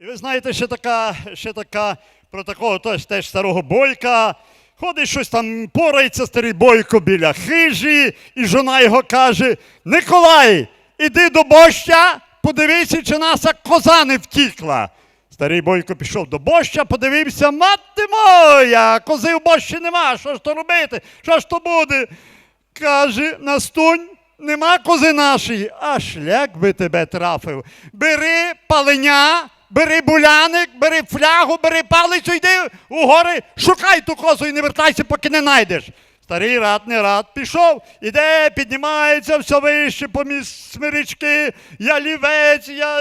І ви знаєте, ще така, ще така про такого теж, теж старого бойка. Ходить щось там, порається старий бойко біля хижі, і жона його каже: Николай, іди до боща, подивися, чи наша коза не втікла. Старий бойко пішов до боща, подивився, мати моя, кози в бощі нема, що ж то робити? Що ж то буде? Каже, настунь, нема кози нашої, а шлях би тебе трафив. Бери паленя, бери буляник, бери флягу, бери палицю, йди у гори, шукай ту козу і не вертайся, поки не знайдеш. Старий рад не рад пішов, іде, піднімається все вище поміж смирички, ялівець, я,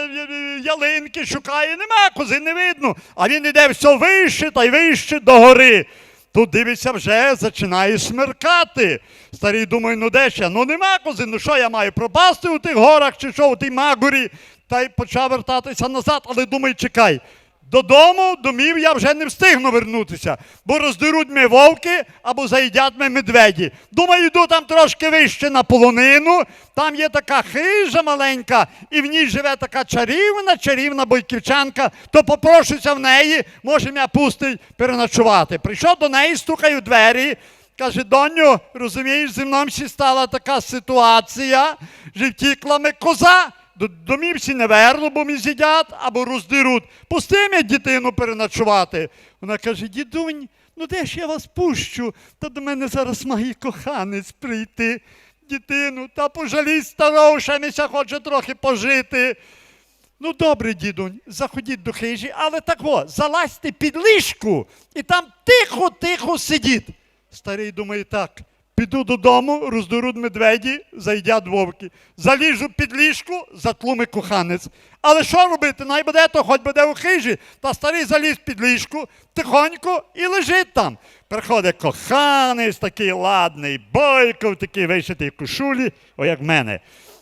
ялинки шукає, нема кози, не видно. А він іде все вище та й вище до гори. Тут дивиться, вже починає смеркати. Старий думає, ну де ще? Ну нема кози, ну що я маю пропасти у тих горах чи що у тій магорі? Та й почав вертатися назад, але думає, чекай. Додому, домів я вже не встигну вернутися, бо роздеруть ми вовки або заїдять ми медведі. Думаю, йду там трошки вище на полонину. Там є така хижа маленька, і в ній живе така чарівна, чарівна бойківчанка, то попрошуся в неї, може мене пустить переночувати. Прийшов до неї, стукаю двері. Каже, доню, розумієш, зі мною стала така ситуація, що втікла ми коза. До- Домівці не верну, бо мені з'їдять або роздеруть. Пусти мене дитину переночувати. Вона каже, дідунь, ну де ж я вас пущу? Та до мене зараз має коханець прийти. Дитину, та пожалій старого, ще мися хоче трохи пожити. Ну, добре, дідунь, заходіть до хижі, але так во, залазьте під ліжку і там тихо-тихо сидіть. Старий думає так. Піду додому, роздеруть медведі, зайдять вовки. Заліжу під ліжку, затлуми коханець. Але що робити? Най буде, то хоч буде у хижі. Та старий заліз під ліжку, тихонько і лежить там. Приходить коханець, такий ладний, бойков, такий вишитий кошулі, о, як в мене.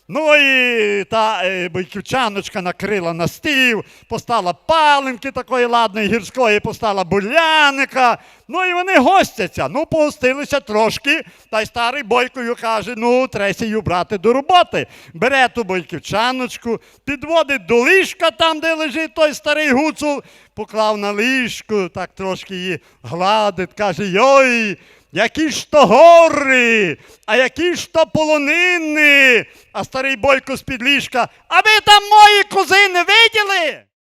Ну і та е, бойківчаночка накрила на стіл, постала паленки такої ладної гірської, постала буляника. Ну і вони гостяться. Ну, погостилися трошки. Та й старий бойкою каже: ну, її брати до роботи. Бере ту бойківчаночку, підводить до ліжка, там, де лежить той старий гуцул, поклав на ліжку, так трошки її гладить, каже: Йой! Які ж то гори, а які ж то полонини. А старий бойко з-під ліжка. А ви там мої кузини виділи?